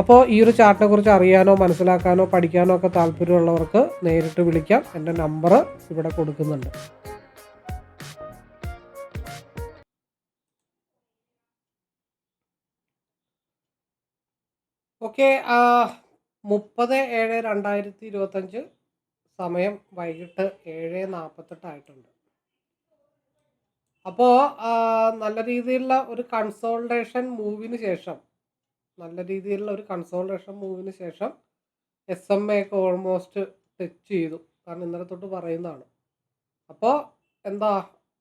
അപ്പോൾ ഈ ഒരു ചാർട്ടിനെ കുറിച്ച് അറിയാനോ മനസ്സിലാക്കാനോ പഠിക്കാനോ ഒക്കെ താല്പര്യമുള്ളവർക്ക് നേരിട്ട് വിളിക്കാം. എന്റെ നമ്പർ ഇവിടെ കൊടുക്കുന്നുണ്ട്. ഓക്കെ മുപ്പത് ഏഴ് രണ്ടായിരത്തി ഇരുപത്തഞ്ച് സമയം വൈകിട്ട് ഏഴ് നാൽപ്പത്തെട്ടായിട്ടുണ്ട് അപ്പോൾ നല്ല രീതിയിലുള്ള ഒരു കൺസോൾട്ടേഷൻ മൂവിന് ശേഷം നല്ല രീതിയിലുള്ള ഒരു കൺസോൾട്ടേഷൻ മൂവിന് ശേഷം എസ് എം എ ഒക്കെ ഓൾമോസ്റ്റ് ടച്ച് ചെയ്തു. കാരണം ഇന്നലെ തൊട്ട് പറയുന്നതാണ്. അപ്പോൾ എന്താ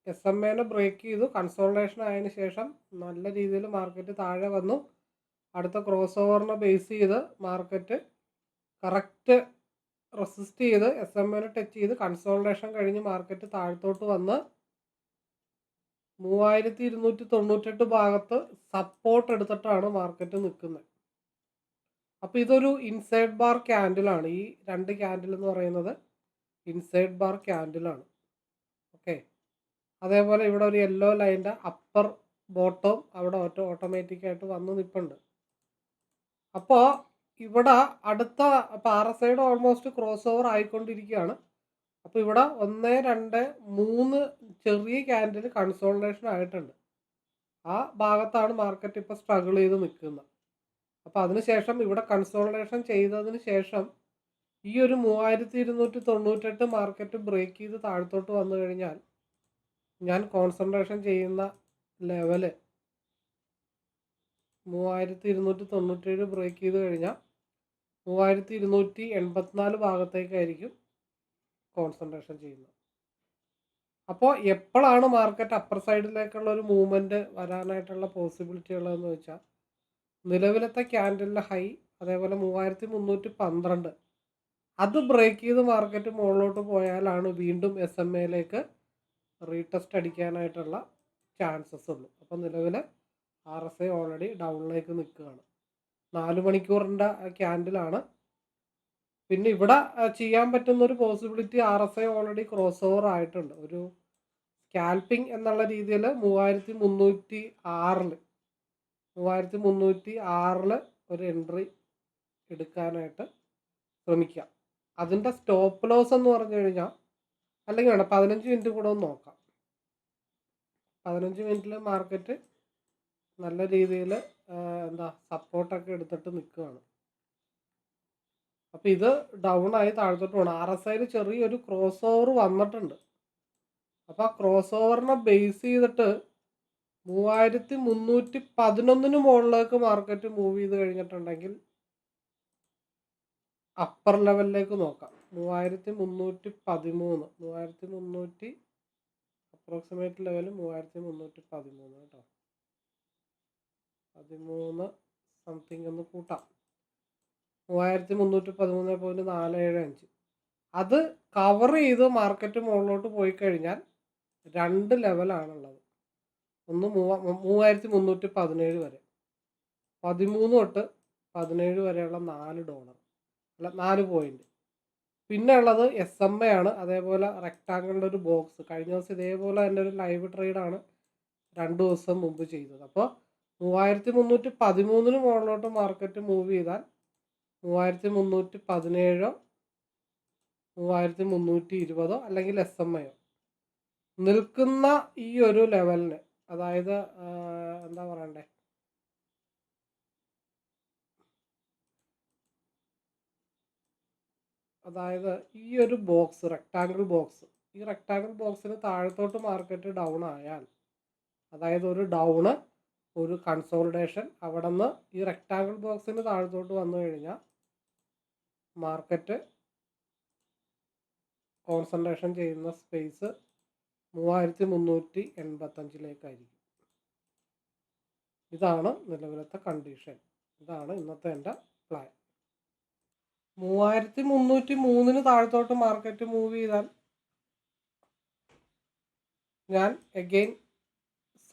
എസ് എം എനെ ബ്രേക്ക് ചെയ്തു. കൺസോൾട്ടേഷൻ ആയതിനു ശേഷം നല്ല രീതിയിൽ മാർക്കറ്റ് താഴെ വന്നു. അടുത്ത ക്രോസ് ഓവറിനെ ബേസ് ചെയ്ത് മാർക്കറ്റ് കറക്റ്റ് റെസിസ്റ്റ് ചെയ്ത് എസ് എം എനെ ടച്ച് ചെയ്ത് കൺസോൾട്ടേഷൻ കഴിഞ്ഞ് മാർക്കറ്റ് താഴത്തോട്ട് വന്ന് മൂവായിരത്തി ഇരുന്നൂറ്റി തൊണ്ണൂറ്റെട്ട് ഭാഗത്ത് സപ്പോർട്ട് എടുത്തിട്ടാണ് മാർക്കറ്റ് നിൽക്കുന്നത് അപ്പോൾ ഇതൊരു ഇൻസൈഡ് ബാർ ക്യാൻഡിലാണ് ഈ രണ്ട് ക്യാൻഡിൽ എന്ന് പറയുന്നത് ഇൻസൈഡ് ബാർ ക്യാൻഡിലാണ് ഓക്കെ അതേപോലെ ഇവിടെ ഒരു യെല്ലോ ലൈന്റെ അപ്പർ ബോട്ടം അവിടെ ഓട്ടോ ഓട്ടോമാറ്റിക്കായിട്ട് വന്ന് നിൽപ്പുണ്ട് അപ്പോൾ ഇവിടെ അടുത്ത ഐയുടെ ഓൾമോസ്റ്റ് ക്രോസ് ഓവർ ആയിക്കൊണ്ടിരിക്കുകയാണ്. അപ്പോൾ ഇവിടെ ഒന്ന് രണ്ട് മൂന്ന് ചെറിയ ക്യാൻഡിൽ കൺസോൾട്ടേഷൻ ആയിട്ടുണ്ട്. ആ ഭാഗത്താണ് മാർക്കറ്റ് ഇപ്പോൾ സ്ട്രഗിൾ ചെയ്ത് നിൽക്കുന്നത്. അപ്പോൾ അതിനുശേഷം ഇവിടെ കൺസോൾട്ടേഷൻ ചെയ്തതിന് ശേഷം ഈ ഒരു മൂവായിരത്തി ഇരുന്നൂറ്റി തൊണ്ണൂറ്റെട്ട് മാർക്കറ്റ് ബ്രേക്ക് ചെയ്ത് താഴത്തോട്ട് വന്നു കഴിഞ്ഞാൽ ഞാൻ കോൺസെൻട്രേഷൻ ചെയ്യുന്ന ലെവൽ മൂവായിരത്തി ഇരുന്നൂറ്റി തൊണ്ണൂറ്റേഴ് ബ്രേക്ക് ചെയ്ത് കഴിഞ്ഞാൽ മൂവായിരത്തി ഇരുന്നൂറ്റി എൺപത്തിനാല് ഭാഗത്തേക്കായിരിക്കും കോൺസെൻട്രേഷൻ ചെയ്യുന്നത് അപ്പോൾ എപ്പോഴാണ് മാർക്കറ്റ് അപ്പർ സൈഡിലേക്കുള്ള ഒരു മൂവ്മെന്റ് വരാനായിട്ടുള്ള പോസിബിലിറ്റി ഉള്ളതെന്ന് വെച്ചാൽ നിലവിലത്തെ ക്യാൻഡലിന്റെ ഹൈ അതേപോലെ മൂവായിരത്തി മുന്നൂറ്റി പന്ത്രണ്ട് അത് ബ്രേക്ക് ചെയ്ത് മാർക്കറ്റ് മുകളിലോട്ട് പോയാലാണ് വീണ്ടും എസ് എം എയിലേക്ക് റീടെസ്റ്റ് അടിക്കാനായിട്ടുള്ള ചാൻസസ് ഉള്ളൂ. അപ്പോൾ നിലവിൽ ആർ എസ് ഐ ഓൾറെഡി ഡൗണിലേക്ക് നിൽക്കുകയാണ്. നാല് മണിക്കൂറിന്റെ ക്യാൻഡിലാണ് പിന്നെ ഇവിടെ ചെയ്യാൻ പറ്റുന്ന ഒരു possibility R S I already cross over ആയിട്ടുണ്ട്. ഒരു സ്കാൽപ്പിംഗ് എന്നുള്ള രീതിയിൽ മൂവായിരത്തി മുന്നൂറ്റി ആറിൽ മൂവായിരത്തി മുന്നൂറ്റി ആറിൽ ഒരു എൻട്രി എടുക്കാനായിട്ട് ശ്രമിക്കാം അതിന്റെ സ്റ്റോപ്പ് ലോസ് എന്ന് പറഞ്ഞു കഴിഞ്ഞാൽ അല്ലെങ്കിൽ വേണം പതിനഞ്ച് മിനിറ്റ് കൂടെ ഒന്ന് നോക്കാം. പതിനഞ്ച് മിനിറ്റിൽ മാർക്കറ്റ് നല്ല രീതിയിൽ എന്താ സപ്പോർട്ടൊക്കെ എടുത്തിട്ട് നിൽക്കുകയാണ്. അപ്പോൾ ഇത് ഡൗൺ ആയി താഴത്തോട്ട് പോകണം ആർ എസ് ഐയിൽ ചെറിയൊരു ക്രോസ് ഓവർ വന്നിട്ടുണ്ട്. അപ്പോൾ ആ ക്രോസ് ഓവറിനെ ബേസ് ചെയ്തിട്ട് മൂവായിരത്തി മുന്നൂറ്റി പതിനൊന്നിന് മുകളിലേക്ക് മാർക്കറ്റ് മൂവ് ചെയ്ത് കഴിഞ്ഞിട്ടുണ്ടെങ്കിൽ അപ്പർ ലെവലിലേക്ക് നോക്കാം. മൂവായിരത്തി മുന്നൂറ്റി പതിമൂന്ന് മൂവായിരത്തി മുന്നൂറ്റി അപ്രോക്സിമേറ്റ് ലെവൽ മൂവായിരത്തി മുന്നൂറ്റി പതിമൂന്ന് കേട്ടോ. പതിമൂന്ന് സംതിങ് ഒന്ന് കൂട്ടാം. മൂവായിരത്തി മുന്നൂറ്റി പതിമൂന്ന് പോയിന്റ് നാല് ഏഴ് അഞ്ച്. അത് കവർ ചെയ്ത് മാർക്കറ്റ് മുകളിലോട്ട് പോയി കഴിഞ്ഞാൽ രണ്ട് ലെവലാണുള്ളത് ഒന്ന് മൂവ മൂവായിരത്തി മുന്നൂറ്റി പതിനേഴ് വരെ. പതിമൂന്ന് തൊട്ട് പതിനേഴ് വരെയുള്ള നാല് ഡോളർ അല്ല നാല് പോയിന്റ് പിന്നെ ഉള്ളത് എസ് എം എ ആണ്. അതേപോലെ റെക്ടാങ്കിളിന്റെ ഒരു ബോക്സ് കഴിഞ്ഞ ദിവസം ഇതേപോലെ തന്നെ ഒരു ലൈവ് ട്രേഡാണ് രണ്ട് ദിവസം മുമ്പ് ചെയ്തത്. അപ്പോൾ മൂവായിരത്തി മുന്നൂറ്റി പതിമൂന്നിന് മുകളിലോട്ട് മാർക്കറ്റ് മൂവ് ചെയ്താൽ മൂവായിരത്തി മുന്നൂറ്റി പതിനേഴോ മൂവായിരത്തി മുന്നൂറ്റി ഇരുപതോ അല്ലെങ്കിൽ എസ് എം ഐയോ നിൽക്കുന്ന ഈ ഒരു ലെവലിന് അതായത് എന്താ പറയണ്ടേ? അതായത് ഈ ഒരു ബോക്സ് റെക്റ്റാങ്കിൾ ബോക്സ് ഈ റെക്റ്റാങ്കിൾ ബോക്സിന് താഴത്തോട്ട് മാർക്കറ്റ് ഡൗൺ ആയാൽ അതായത് ഒരു ഡൗണ് ഒരു കൺസോളിഡേഷൻ അവിടെ നിന്ന് ഈ റെക്റ്റാങ്കിൾ ബോക്സിന് താഴത്തോട്ട് വന്നു കഴിഞ്ഞാൽ മാർക്കറ്റ് കോൺസെൻട്രേഷൻ ചെയ്യുന്ന സ്പേസ് മൂവായിരത്തി മുന്നൂറ്റി എൺപത്തഞ്ചിലേക്കായിരിക്കും ഇതാണ് നിലവിലത്തെ കണ്ടീഷൻ ഇതാണ് ഇന്നത്തെ എന്റെ പ്ലാൻ മൂവായിരത്തി മുന്നൂറ്റി മൂന്നിന് താഴത്തോട്ട് മാർക്കറ്റ് മൂവ് ചെയ്താൽ ഞാൻ എഗെയിൻ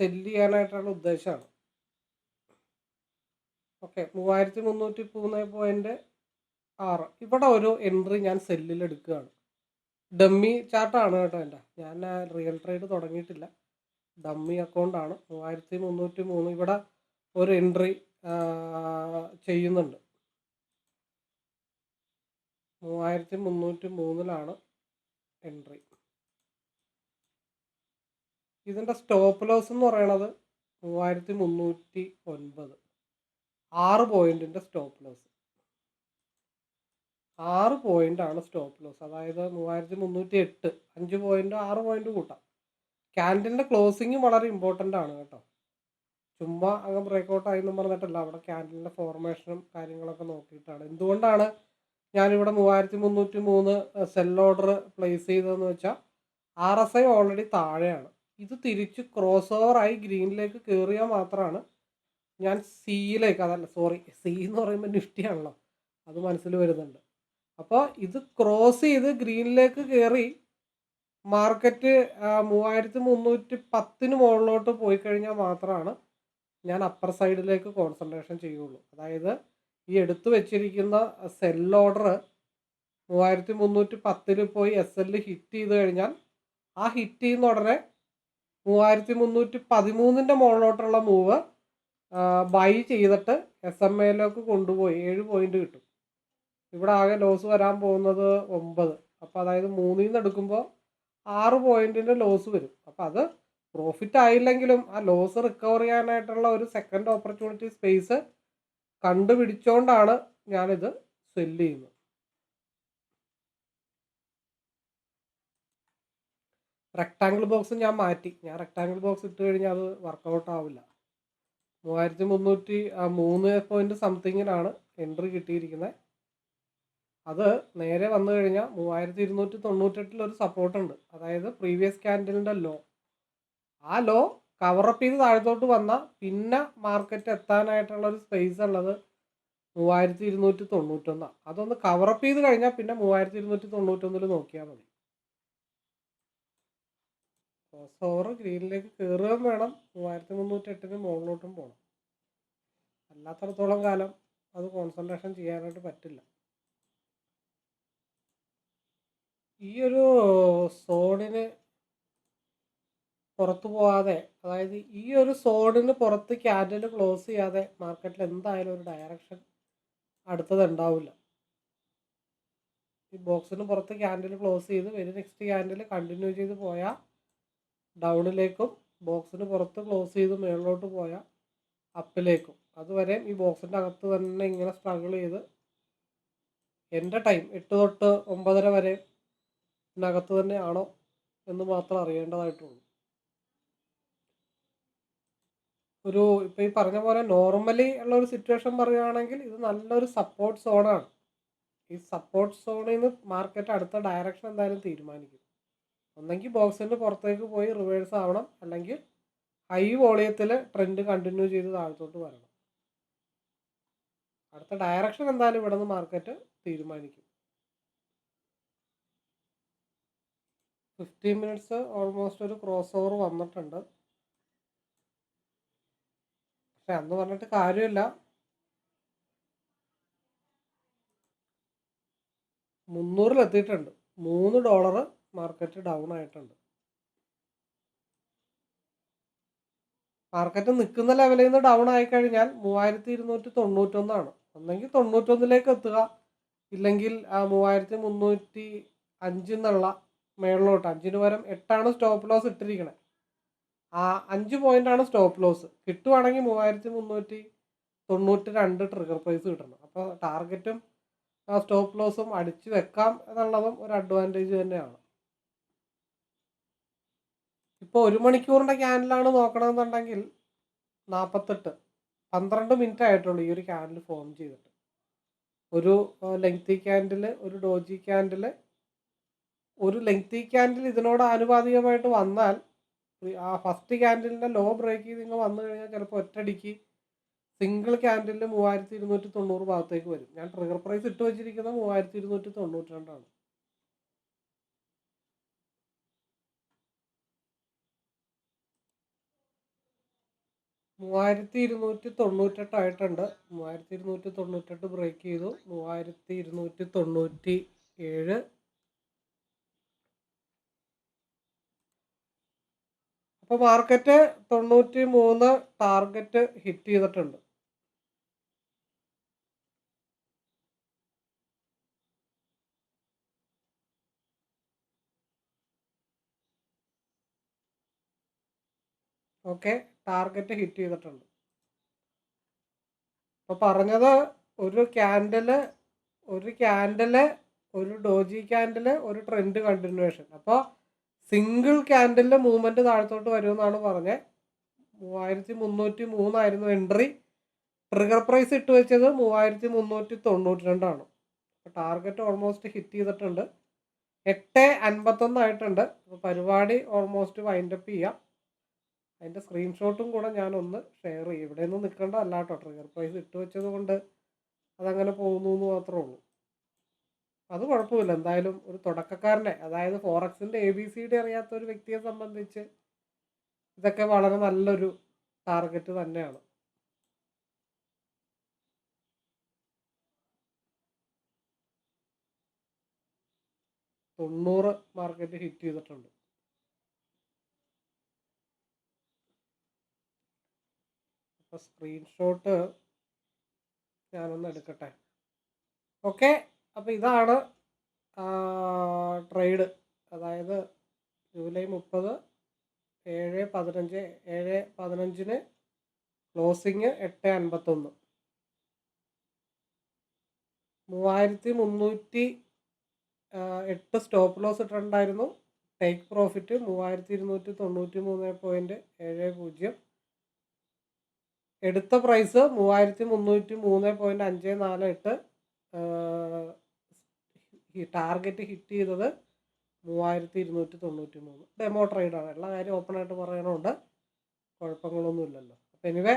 സെല്ല് ചെയ്യാനായിട്ടുള്ള ഉദ്ദേശമാണ് ഓക്കെ മൂവായിരത്തി മുന്നൂറ്റി മൂന്ന് പോയിന്റ് ആറ്. ഇവിടെ ഒരു എൻട്രി ഞാൻ സെല്ലിൽ എടുക്കുകയാണ്. ഡമ്മി ചാർട്ടാണ് കേട്ടോ എന്റെ. ഞാൻ റിയൽ ട്രേഡ് തുടങ്ങിയിട്ടില്ല. ഡമ്മി അക്കൗണ്ടാണ് മൂവായിരത്തി മുന്നൂറ്റി മൂന്ന് ഇവിടെ ഒരു എൻട്രി ചെയ്യുന്നുണ്ട്. മൂവായിരത്തി മുന്നൂറ്റി മൂന്നിലാണ് എൻട്രി ഇതിന്റെ സ്റ്റോപ്പ് ലോസ് എന്ന് പറയണത് മൂവായിരത്തി മുന്നൂറ്റി ഒൻപത് ആറ് പോയിന്റിന്റെ സ്റ്റോപ്പ് ലോസ് ആറ് പോയിന്റ് ആണ് സ്റ്റോപ്പ് ലോസ് അതായത് മൂവായിരത്തി മുന്നൂറ്റി എട്ട് അഞ്ച് പോയിന്റ് ആറ് പോയിന്റ് കൂട്ടാം. ക്യാൻഡിലിന്റെ ക്ലോസിങ് വളരെ ഇമ്പോർട്ടന്റ് ആണ് കേട്ടോ. ചുമ്മാ അങ്ങ് ബ്രേക്കൗട്ട് ആയി എന്ന് പറഞ്ഞിട്ടല്ല. അവിടെ ക്യാൻഡിലിന്റെ ഫോർമേഷനും കാര്യങ്ങളൊക്കെ നോക്കിയിട്ടാണ്. എന്തുകൊണ്ടാണ് ഞാനിവിടെ മൂവായിരത്തി മുന്നൂറ്റി മൂന്ന് സെൽ ഓർഡർ പ്ലേസ് ചെയ്തതെന്ന് വെച്ചാൽ ആർ എസ് ഐ ഓൾറെഡി താഴെയാണ്. ഇത് തിരിച്ച് ക്രോസ് ആയി ഗ്രീനിലേക്ക് കയറിയാൽ മാത്രമാണ് ഞാൻ സിയിലേക്ക് അതല്ല സോറി സി എന്ന് പറയുമ്പോൾ നിഫ്റ്റി ആണല്ലോ. അത് മനസ്സിൽ വരുന്നുണ്ട്. അപ്പോൾ ഇത് ക്രോസ് ചെയ്ത് ഗ്രീനിലേക്ക് കയറി മാർക്കറ്റ് മൂവായിരത്തി മുന്നൂറ്റി പത്തിന് മുകളിലോട്ട് പോയി കഴിഞ്ഞാൽ മാത്രമാണ് ഞാൻ അപ്പർ സൈഡിലേക്ക് കോൺസെൻട്രേഷൻ ചെയ്യുള്ളൂ. അതായത് ഈ എടുത്തു വെച്ചിരിക്കുന്ന സെൽ ഓർഡർ മൂവായിരത്തി മുന്നൂറ്റി പത്തിൽ പോയി എസ് എല്ലിൽ ഹിറ്റ് ചെയ്ത് കഴിഞ്ഞാൽ ആ ഹിറ്റ് ചെയ്യുന്ന ഉടനെ മൂവായിരത്തി മുന്നൂറ്റി പതിമൂന്നിന്റെ മുകളിലോട്ടുള്ള മൂവ് ബൈ ചെയ്തിട്ട് എസ് എം എയിലേക്ക് കൊണ്ടുപോയി. ഏഴ് പോയിന്റ് കിട്ടും. ഇവിടെ ആകെ ലോസ് വരാൻ പോകുന്നത് ഒമ്പത്. അപ്പോൾ അതായത് മൂന്നിൽ നിന്ന് എടുക്കുമ്പോൾ ആറ് പോയിന്റിന്റെ ലോസ് വരും. അപ്പോൾ അത് പ്രോഫിറ്റ് ആയില്ലെങ്കിലും ആ ലോസ് റിക്കവർ ചെയ്യാനായിട്ടുള്ള ഒരു സെക്കൻഡ് ഓപ്പർച്യൂണിറ്റി സ്പേസ് കണ്ടുപിടിച്ചുകൊണ്ടാണ് ഞാനിത് സെല്ല് ചെയ്യുന്നത്. റെക്ടാങ്കിൾ ബോക്സ് ഞാൻ മാറ്റി. ഞാൻ റെക്ടാങ്കിൾ ബോക്സ് ഇട്ട് കഴിഞ്ഞാൽ അത് വർക്കൗട്ട് ആവില്ല. മൂവായിരത്തി മുന്നൂറ്റി മൂന്ന് പോയിന്റ് സംതിങ്ങിനാണ് എൻട്രി കിട്ടിയിരിക്കുന്നത് അത് നേരെ വന്നു കഴിഞ്ഞാൽ മൂവായിരത്തി ഇരുന്നൂറ്റി തൊണ്ണൂറ്റെട്ടിൽ ഒരു സപ്പോർട്ട് ഉണ്ട് അതായത് പ്രീവിയസ് ക്യാൻഡലിന്റെ ലോ. ആ ലോ കവറപ്പ് ചെയ്ത് താഴത്തോട്ട് വന്നാൽ പിന്നെ മാർക്കറ്റ് എത്താനായിട്ടുള്ള ഒരു സ്പേസ് ഉള്ളത് മൂവായിരത്തി ഇരുന്നൂറ്റി തൊണ്ണൂറ്റൊന്നാണ് അതൊന്ന് കവറപ്പ് ചെയ്ത് കഴിഞ്ഞാൽ പിന്നെ മൂവായിരത്തി ഇരുന്നൂറ്റി തൊണ്ണൂറ്റൊന്നിൽ നോക്കിയാൽ മതി. ക്രോസ് ഓവർ ഗ്രീനിലേക്ക് കയറുകയും വേണം. മൂവായിരത്തി മുന്നൂറ്റി എട്ടിന് മുകളിലോട്ടും പോകണം അല്ലാത്തടത്തോളം കാലം അത് കോൺസെൻട്രേഷൻ ചെയ്യാനായിട്ട് പറ്റില്ല. ഈ ഒരു സോണിന് പുറത്തു പോകാതെ അതായത് ഈ ഒരു സോണിന് പുറത്ത് ക്യാൻഡിൽ ക്ലോസ് ചെയ്യാതെ മാർക്കറ്റിൽ എന്തായാലും ഒരു ഡയറക്ഷൻ അടുത്തത് ഉണ്ടാവില്ല. ഈ ബോക്സിന് പുറത്ത് ക്യാൻഡിൽ ക്ലോസ് ചെയ്ത് വരും നെക്സ്റ്റ് ക്യാൻഡിൽ കണ്ടിന്യൂ ചെയ്ത് പോയാൽ ഡൗണിലേക്കും ബോക്സിന് പുറത്ത് ക്ലോസ് ചെയ്ത് മുകളിലോട്ട് പോയാൽ അപ്പിലേക്കും അതുവരെ ഈ ബോക്സിന്റെ അകത്ത് തന്നെ ഇങ്ങനെ സ്ട്രഗിൾ ചെയ്ത് എന്റെ ടൈം എട്ട് തൊട്ട് ഒമ്പതര വരെ ഇതിനകത്ത് തന്നെയാണോ എന്ന് മാത്രം അറിയേണ്ടതായിട്ടുള്ളൂ. ഒരു ഇപ്പം ഈ പറഞ്ഞ പോലെ നോർമലി ഉള്ള ഒരു സിറ്റുവേഷൻ പറയുകയാണെങ്കിൽ ഇത് നല്ലൊരു സപ്പോർട്ട് സോണാണ് ഈ സപ്പോർട്ട് സോണിൽ നിന്ന് മാർക്കറ്റ് അടുത്ത ഡയറക്ഷൻ എന്തായാലും തീരുമാനിക്കും. ഒന്നെങ്കിൽ ബോക്സിന്റെ പുറത്തേക്ക് പോയി റിവേഴ്സ് ആവണം. അല്ലെങ്കിൽ ഹൈ വോളിയത്തിൽ ട്രെൻഡ് കണ്ടിന്യൂ ചെയ്ത് താഴത്തോട്ട് വരണം. അടുത്ത ഡയറക്ഷൻ എന്തായാലും ഇവിടെ നിന്ന് മാർക്കറ്റ് തീരുമാനിക്കും. ഫിഫ്റ്റീൻ മിനിറ്റ്സ് ഓൾമോസ്റ്റ് ഒരു ക്രോസ് ഓവർ വന്നിട്ടുണ്ട്. പക്ഷെ അന്ന് പറഞ്ഞിട്ട് കാര്യമില്ല. മുന്നൂറിലെത്തിയിട്ടുണ്ട് മൂന്ന് ഡോളർ മാർക്കറ്റ് ഡൗൺ ആയിട്ടുണ്ട്. മാർക്കറ്റ് നിൽക്കുന്ന ലെവലിൽ നിന്ന് ഡൗൺ ആയി കഴിഞ്ഞാൽ മൂവായിരത്തി ഇരുന്നൂറ്റി തൊണ്ണൂറ്റൊന്നാണ് ഒന്നെങ്കിൽ തൊണ്ണൂറ്റൊന്നിലേക്ക് എത്തുക. ഇല്ലെങ്കിൽ മൂവായിരത്തി മുന്നൂറ്റി അഞ്ചിൽ നിന്നുള്ള മേളിലോട്ട്. അഞ്ചിന് പകരം എട്ടാണ് സ്റ്റോപ്പ് ലോസ് ഇട്ടിരിക്കണേ. ആ അഞ്ച് പോയിന്റാണ് സ്റ്റോപ്പ് ലോസ് കിട്ടുവാണെങ്കിൽ മൂവായിരത്തി മുന്നൂറ്റി തൊണ്ണൂറ്റി രണ്ട് ട്രിഗർ പ്രൈസ് കിട്ടണം അപ്പോൾ ടാർഗറ്റും ആ സ്റ്റോപ്പ് ലോസും അടിച്ചു വെക്കാം എന്നുള്ളതും ഒരു അഡ്വാന്റേജ് തന്നെയാണ്. ഇപ്പോൾ ഒരു മണിക്കൂറിന്റെ ക്യാനലാണ് നോക്കണമെന്നുണ്ടെങ്കിൽ നാൽപ്പത്തെട്ട് പന്ത്രണ്ട് മിനിറ്റ് ആയിട്ടുള്ളൂ ഈ ഒരു ക്യാൻഡിൽ ഫോം ചെയ്തിട്ട്. ഒരു ലെങ്തി ക്യാൻഡിൽ ഒരു ഡോജി ക്യാൻഡിൽ ഒരു ലെങ്തി ക്യാൻഡിൽ ഇതിനോട് ആനുപാതികമായിട്ട് വന്നാൽ ആ ഫസ്റ്റ് ക്യാൻഡിലിന്റെ ലോ ബ്രേക്ക് ചെയ്ത് ഇങ്ങ് വന്നു കഴിഞ്ഞാൽ ചിലപ്പോൾ ഒറ്റടിക്ക് സിംഗിൾ ക്യാൻഡിലിൽ മൂവായിരത്തി ഇരുന്നൂറ്റി തൊണ്ണൂറ് ഭാഗത്തേക്ക് വരും. ഞാൻ ട്രിഗർ പ്രൈസ് ഇട്ട് വെച്ചിരിക്കുന്നത് മൂവായിരത്തി ഇരുന്നൂറ്റി തൊണ്ണൂറ്റി രണ്ടാണ് മൂവായിരത്തി ഇരുന്നൂറ്റി തൊണ്ണൂറ്റെട്ട് ആയിട്ടുണ്ട് മൂവായിരത്തി ഇരുന്നൂറ്റി തൊണ്ണൂറ്റെട്ട് ബ്രേക്ക് ചെയ്തു. മൂവായിരത്തി ഇരുന്നൂറ്റി തൊണ്ണൂറ്റി ഏഴ് അപ്പോൾ മാർക്കറ്റ് തൊണ്ണൂറ്റി മൂന്ന് ടാർഗറ്റ് ഹിറ്റ് ചെയ്തിട്ടുണ്ട്. ഓക്കെ ടാർഗറ്റ് ഹിറ്റ് ചെയ്തിട്ടുണ്ട്. അപ്പോൾ പറഞ്ഞത് ഒരു ക്യാൻഡിൽ ഒരു ക്യാൻഡിൽ ഒരു ഡോജി ക്യാൻഡിൽ ഒരു ട്രെൻഡ് കണ്ടിന്യൂവേഷൻ. അപ്പോൾ സിംഗിൾ ക്യാൻഡലിന്റെ മൂവ്മെന്റ് താഴത്തോട്ട് വരുമെന്നാണ് പറഞ്ഞത്. മൂവായിരത്തി മുന്നൂറ്റി മൂന്നായിരുന്നു എൻട്രി. ട്രിഗർ പ്രൈസ് ഇട്ട് വെച്ചത് മൂവായിരത്തി മുന്നൂറ്റി തൊണ്ണൂറ്റി രണ്ടാണ് ടാർഗറ്റ് ഓൾമോസ്റ്റ് ഹിറ്റ് ചെയ്തിട്ടുണ്ട്. എട്ട് അൻപത്തൊന്നായിട്ടുണ്ട് അപ്പോൾ പരിപാടി ഓൾമോസ്റ്റ് വൈൻഡപ്പ് ചെയ്യാം. അതിന്റെ സ്ക്രീൻഷോട്ടും കൂടെ ഞാനൊന്ന് ഷെയർ ചെയ്യും. ഇവിടെ നിന്ന് നിൽക്കേണ്ട അല്ലാട്ടോ. ട്രിഗർ പ്രൈസ് ഇട്ട് വെച്ചത് കൊണ്ട് അതങ്ങനെ പോകുന്നു എന്ന് മാത്രമേ ഉള്ളൂ. അത് കുഴപ്പമില്ല. എന്തായാലും ഒരു തുടക്കക്കാരനെ അതായത് ഫോറക്സിന്റെ എ ബി സി ഡി അറിയാത്ത ഒരു വ്യക്തിയെ സംബന്ധിച്ച് ഇതൊക്കെ വളരെ നല്ലൊരു ടാർഗറ്റ് തന്നെയാണ്. തൊണ്ണൂറ് മാർക്കറ്റ് ഹിറ്റ് ചെയ്തിട്ടുണ്ട്. അപ്പോൾ സ്ക്രീൻഷോട്ട് ഞാനൊന്ന് എടുക്കട്ടെ. ഓക്കെ അപ്പോൾ ഇതാണ് ട്രേഡ്. അതായത് ജൂലൈ മുപ്പത് ഏഴ് പതിനഞ്ച് ഏഴ് പതിനഞ്ചിന് ക്ലോസിങ് എട്ട് അൻപത്തൊന്ന്. മൂവായിരത്തി മുന്നൂറ്റി എട്ട് സ്റ്റോപ്പ് ലോസ് ഇട്ടിട്ടുണ്ടായിരുന്നു. ടേക്ക് പ്രോഫിറ്റ് മൂവായിരത്തി ഇരുന്നൂറ്റി തൊണ്ണൂറ്റി മൂന്ന് പോയിന്റ് ഏഴ് പൂജ്യം. എടുത്ത പ്രൈസ് മൂവായിരത്തി മുന്നൂറ്റി മൂന്ന് പോയിന്റ് അഞ്ച് നാല് എട്ട് ടാർഗറ്റ് ഹിറ്റ് ചെയ്തത് മൂവായിരത്തി ഇരുന്നൂറ്റി തൊണ്ണൂറ്റി മൂന്ന് ഡെമോ ട്രേഡാണ് എല്ലാ കാര്യം ഓപ്പണായിട്ട് പറയണമുണ്ട് കുഴപ്പങ്ങളൊന്നുമില്ലല്ലോ അപ്പം എനിവേ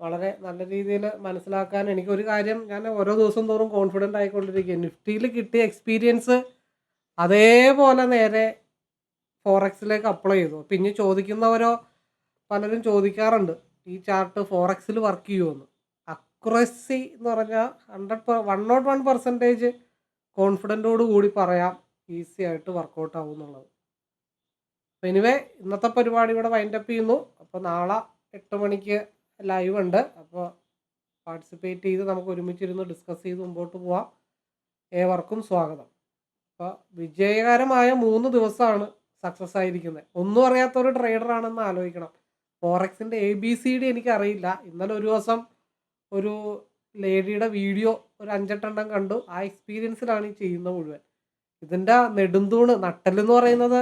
വളരെ നല്ല രീതിയിൽ മനസ്സിലാക്കാൻ എനിക്കൊരു കാര്യം ഞാൻ ഓരോ ദിവസം തോറും കോൺഫിഡന്റ് ആയിക്കൊണ്ടിരിക്കുക നിഫ്റ്റിയിൽ കിട്ടിയ എക്സ്പീരിയൻസ് അതേപോലെ നേരെ ഫോറക്സിലേക്ക് അപ്ലൈ ചെയ്തു. പിന്നെ ചോദിക്കുന്നവരോ പലരും ചോദിക്കാറുണ്ട് ഈ ചാർട്ട് ഫോറക്സിൽ വർക്ക് ചെയ്യുമെന്ന് അക്യുറസി എന്ന് പറഞ്ഞാൽ hundred one not one percentage കോൺഫിഡന്റോട് കൂടി പറയാം ഈസി ആയിട്ട് വർക്കൗട്ട് ആവും എന്നുള്ളത്. അപ്പോൾ എനിവേ ഇന്നത്തെ പരിപാടി ഇവിടെ വൈൻഡപ്പ് ചെയ്യുന്നു. അപ്പോൾ നാളെ എട്ട് മണിക്ക് ലൈവ് ഉണ്ട്. അപ്പോൾ പാർട്ടിസിപ്പേറ്റ് ചെയ്ത് നമുക്ക് ഒരുമിച്ചിരുന്ന് ഡിസ്കസ് ചെയ്ത് മുമ്പോട്ട് പോവാം. ഏവർക്കും സ്വാഗതം. അപ്പോൾ വിജയകരമായ മൂന്ന് ദിവസമാണ് സക്സസ് ആയിരിക്കുന്നത്. ഒന്നും അറിയാത്ത ഒരു ട്രേഡറാണെന്ന് ആലോചിക്കണം. ഫോറക്സിന്റെ എ ബി സി ഡി എനിക്കറിയില്ല. ഇന്നലെ ഒരു ദിവസം ഒരു ലേഡിയുടെ വീഡിയോ ഒരു അഞ്ചെട്ടെണ്ണം കണ്ടു. ആ എക്സ്പീരിയൻസിലാണ് ഈ ചെയ്യുന്നത് മുഴുവൻ. ഇതിന്റെ നെടുന്തൂണ് നട്ടലെന്ന് പറയുന്നത്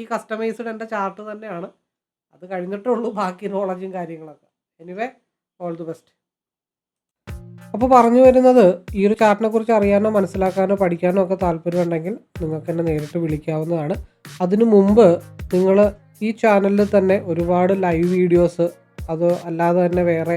ഈ കസ്റ്റമൈസ്ഡ് എന്റെ ചാർട്ട് തന്നെയാണ്. അത് കഴിഞ്ഞിട്ടേ ഉള്ളൂ ബാക്കി നോളജും കാര്യങ്ങളൊക്കെ. എനിവേ ഓൾ ദി ബെസ്റ്റ് അപ്പോൾ പറഞ്ഞു വരുന്നത് ഈ ഒരു ചാർട്ടിനെ കുറിച്ച് അറിയാനോ മനസ്സിലാക്കാനോ പഠിക്കാനോ ഒക്കെ താല്പര്യമുണ്ടെങ്കിൽ നിങ്ങൾക്ക് എന്നെ നേരിട്ട് വിളിക്കാവുന്നതാണ്. അതിനു മുമ്പ് നിങ്ങൾ ഈ ചാനലിൽ തന്നെ ഒരുപാട് ലൈവ് വീഡിയോസ് അത് അല്ലാതെ തന്നെ വേറെ